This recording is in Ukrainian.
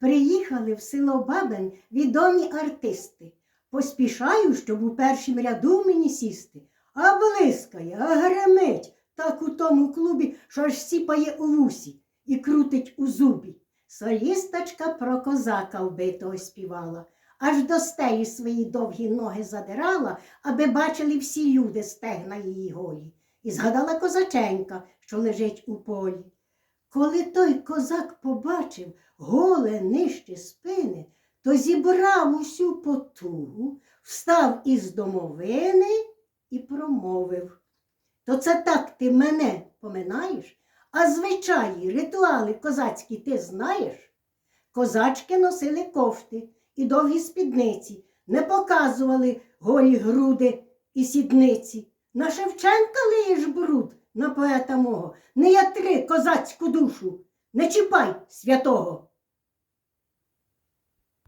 Приїхали в село Бабин відомі артисти. Поспішаю, щоб у першім ряду мені сісти. А блискає, а гремить так у тому клубі, що аж сіпає у вусі і крутить у зубі. Солісточка про козака вбитого співала, аж до стелі свої довгі ноги задирала, аби бачили всі люди стегна її голі. І згадала козаченька, що лежить у полі. Коли той козак побачив голе нижче спини, то зібрав усю потугу, встав із домовини і промовив. То це так ти мене поминаєш, а звичаї, ритуали козацькі ти знаєш? Козачки носили кофти і довгі спідниці, не показували голі груди і сідниці. На Шевченка лиєш бруд поета мого, не ятри козацьку душу, не чіпай святого.